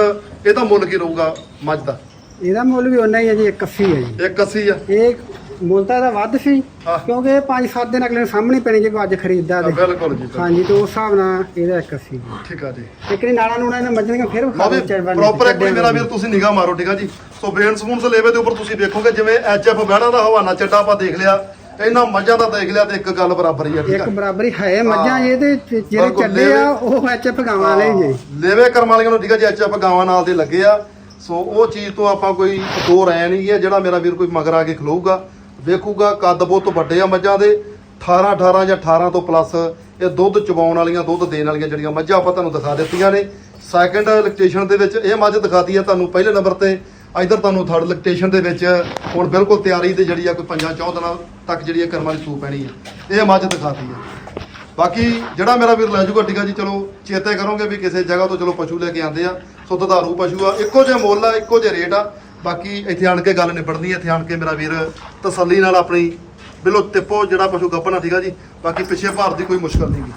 ਇਹਦਾ ਮੁੱਲ ਕੀ ਰਹੂਗਾ ਮੱਝ ਦਾ? ਇਹਦਾ ਮੁੱਲ ਵੀ ਉਹਨਾਂ ਹੀ ਹੈ ਜੀ 81 ਹੈ ਜੀ। 180 ਆ। ਇਹ ਮੁੱਲ ਤਾਂ ਇਹਦਾ ਵੱਧ ਸੀ ਹਾਂ। ਕਿਉਂਕਿ ਇਹ 5-7 ਦਿਨ ਅਗਲੇ ਨੂੰ ਸਾਹਮਣੇ ਪੈਣੇ ਜੇ ਕੋਈ ਅੱਜ ਖਰੀਦਦਾ ਤੇ। ਬਿਲਕੁਲ ਜੀ। ਹਾਂਜੀ ਤੇ ਉਸ ਹਿਸਾਬ ਨਾਲ ਇਹਦਾ 81 ਜੀ ਠੀਕ ਆ ਜੀ। ਇੱਕ ਨਹੀਂ ਨਾਲਾਂ ਨੂਣਾ ਇਹਨਾਂ ਮੱਝਾਂ ਦੀਆਂ ਫਿਰ ਲਓ ਵੀ ਪ੍ਰੋਪਰ ਇੱਕ ਵਾਰੀ ਮੇਰਾ ਵੀਰ ਤੁਸੀਂ ਨਿਗਾਹ ਮਾਰੋ ਠੀਕ ਆ ਜੀ। ਸੋ ਬੇਨ ਸਪੂਨਸ ਲੇਵੇ ਦੇ ਉੱਪਰ ਤੁਸੀਂ ਵੇਖੋਗੇ ਜਿਵੇਂ ਐਚਐਫ ਬਹਿਣਾ ਦਾ ਹਵਾਨਾ ਚੱਡਾ ਆਪਾਂ ਦੇਖ ਲਿਆ ਇਹਨਾਂ ਮੱਝਾਂ ਦਾ ਦੇਖ ਲਿਆ ਤੇ ਇੱਕ ਗੱਲ ਬਰਾਬਰ ਹੀ ਆ ਠੀਕ ਇੱਕ ਆ ਬਰਾਬਰੀ ਹੈ ਮੱਝਾਂ। ਇਹਦੇ ਚ ਜਿਹੜੇ ਬਿਲਕੁਲ, ਚੱਲੇ ਆ ਉਹ ਐਚਐਫ ਗਾਵਾਂ ਵਾਲੇ ਹੀ ਜੀ ਲੇਵੇ ਕਰਮ ਵਾਲੀਆਂ ਨੂੰ ਠੀਕ ਆ ਜੀ ਐਚਐਫ ਗਾਵਾਂ ਨਾਲ ਦੇ ਲੱਗੇ ਆ। ਸੋ ਉਹ ਚੀਜ਼ ਤੋਂ ਆਪਾਂ ਕੋਈ ਦੋ ਰਹਿ ਨਹੀਂ ਹੈ ਜਿਹੜਾ ਮੇਰਾ ਵੀਰ ਕੋਈ ਮਗਰ ਆ ਕੇ ਖਲੋਊਗਾ। ਵੇਖੂਗਾ ਕੱਦ ਬਹੁਤ ਵੱਡੇ ਆ ਮੱਝਾਂ ਦੇ। 18 18 ਜਾਂ 18 ਤੋਂ ਪਲੱਸ ਇਹ ਦੁੱਧ ਚਵਾਉਣ ਵਾਲੀਆਂ, ਦੁੱਧ ਦੇਣ ਵਾਲੀਆਂ ਜਿਹੜੀਆਂ ਮੱਝਾਂ ਆਪਾਂ ਤੁਹਾਨੂੰ ਦਿਖਾ ਦਿੱਤੀਆਂ ਨੇ। ਸੈਕੰਡ ਲੈਕਟੇਸ਼ਨ ਦੇ ਵਿੱਚ ਇਹ ਮੱਝ ਦਿਖਾਤੀ ਹੈ ਤੁਹਾਨੂੰ ਪਹਿਲੇ ਨੰਬਰ ਤੇ। ਇਧਰ ਤੁਹਾਨੂੰ ਥਰਡ ਲੈਕਟੇਸ਼ਨ ਦੇ ਵਿੱਚ ਹੁਣ ਬਿਲਕੁਲ ਤਿਆਰੀ ਤੇ ਜਿਹੜੀ ਆ ਕੋਈ ਪੰਜਾਂ ਚੌਂ ਦਿਨਾਂ ਤੱਕ ਜਿਹੜੀ ਆ ਕਰਮਾਂ ਦੀ ਸੂ ਪੈਣੀ ਹੈ ਇਹ ਮੱਝ ਦਿਖਾਤੀ ਹੈ ਬਾਕੀ ਜਿਹੜਾ ਮੇਰਾ ਵੀਰ ਲੈ ਜੂਗਾ ਠੀਕ ਜੀ, ਚਲੋ ਚੇਤੇ ਕਰੋਗੇ ਵੀ ਕਿਸੇ ਜਗ੍ਹਾ ਤੋਂ ਚਲੋ ਪਸ਼ੂ ਲੈ ਕੇ ਆਂਦੇ ਆ। ਸੋ ਦੁਧਾਰੂ ਪਸ਼ੂ ਆ। ਇੱਕੋ ਜਿਹੇ ਮੁੱਲ ਆ, ਇੱਕੋ ਜਿਹੇ ਰੇਟ ਆ। ਬਾਕੀ ਇੱਥੇ ਆਣ ਕੇ ਗੱਲ ਨਿਬੜਨੀ ਹੈ ਇੱਥੇ ਆਣ ਕੇ ਮੇਰਾ ਵੀਰ ਤਸੱਲੀ ਨਾਲ ਆਪਣੀ ਬਿਲੋ ਤਿੱਪੋ ਜਿਹੜਾ ਪਸ਼ੂ ਠੀਕ ਆ ਜੀ ਬਾਕੀ ਪਿੱਛੇ ਭਾਰ ਦੀ ਕੋਈ ਮੁਸ਼ਕਲ ਨਹੀਂ ਗੀ।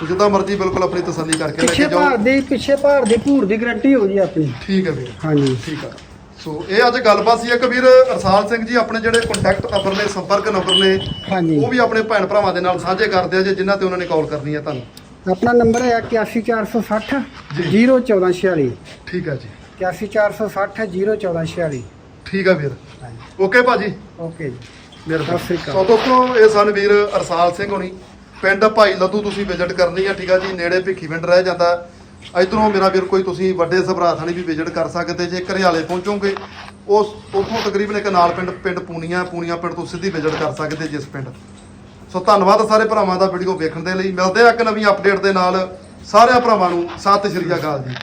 ਸੋ ਜਿੱਦਾਂ ਮਰਜ਼ੀ ਬਿਲਕੁਲ ਆਪਣੀ ਤਸੱਲੀ ਕਰਕੇ ਲੈ ਪਿੱਛੇ ਕੇ ਜਾਓ। ਭਾਰ ਦੀ ਪਿੱਛੇ ਭਾਰ ਦੀ ਭੂਰ ਦੀ ਗਾਰੰਟੀ ਹੋ ਜੀ ਆਪਣੀ। ਠੀਕ ਹੈ ਵੀਰ। ਹਾਂਜੀ। ਠੀਕ ਆ। ਸੋ ਇਹ ਅੱਜ ਗੱਲਬਾਤ ਸੀ ਇੱਕ ਵੀਰ ਅਰਸਾਲ ਸਿੰਘ ਜੀ ਆਪਣੇ ਜਿਹੜੇ ਕੰਟੈਕਟ ਨੰਬਰ ਨੇ ਸੰਪਰਕ ਨੰਬਰ ਨੇ ਹਾਂਜੀ। ਉਹ ਵੀ ਆਪਣੇ ਭੈਣ ਭਰਾਵਾਂ ਦੇ ਨਾਲ ਸਾਂਝੇ ਕਰਦੇ ਆ ਜੇ ਜਿਨ੍ਹਾਂ ਤੇ ਉਹਨਾਂ ਨੇ ਕਾਲ ਕਰਨੀ ਹੈ ਤੁਹਾਨੂੰ। ਆਪਣਾ ਨੰਬਰ ਹੈ 81460 ਜੀ। 01446 ਠੀਕ ਹੈ ਜੀ। 81460 01446 ਠੀਕ ਹੈ ਵੀਰ। ਹਾਂਜੀ। ਓਕੇ ਭਾਜੀ। ਓਕੇ ਜੀ। ਸਤਿ ਸ੍ਰੀ ਅਕਾਲ। ਸੋ ਦੋਸਤੋ ਇਹ ਸਨ ਵੀਰ ਅਰਸਾਲ ਸਿੰਘ ਹੋਣੀ। ਪਿੰਡ ਭਾਈ ਲੱਦੂ ਤੁਸੀਂ ਵਿਜ਼ਿਟ ਕਰਨੀ ਆ ਠੀਕ ਆ ਜੀ। ਨੇੜੇ ਭਿੱਖੀਵਿੰਡ ਰਹਿ ਜਾਂਦਾ। ਇਧਰੋਂ ਮੇਰਾ ਵੀਰ ਕੋਈ ਤੁਸੀਂ ਵੱਡੇ ਸਭਰਾ ਥਾਣੀ ਵੀ ਵਿਜ਼ਿਟ ਕਰ ਸਕਦੇ ਜੇ ਘਰਿਆਲੇ ਪਹੁੰਚੋਗੇ ਉਸ ਉੱਥੋਂ ਤਕਰੀਬਨ ਇੱਕ ਨਾਲ ਪਿੰਡ ਪਿੰਡ ਪੂਨੀਆਂ ਪੂਨੀਆਂ ਪਿੰਡ ਤੋਂ ਸਿੱਧੀ ਵਿਜ਼ਿਟ ਕਰ ਸਕਦੇ ਜਿਸ ਪਿੰਡ। ਸੋ ਧੰਨਵਾਦ ਸਾਰੇ ਭਰਾਵਾਂ ਦਾ ਵੀਡੀਓ ਵੇਖਣ ਦੇ ਲਈ। ਮਿਲਦੇ ਆ ਇੱਕ ਨਵੀਂ ਅਪਡੇਟ ਦੇ ਨਾਲ। ਸਾਰਿਆਂ ਭਰਾਵਾਂ ਨੂੰ ਸਤਿ ਸ਼੍ਰੀ ਅਕਾਲ ਜੀ।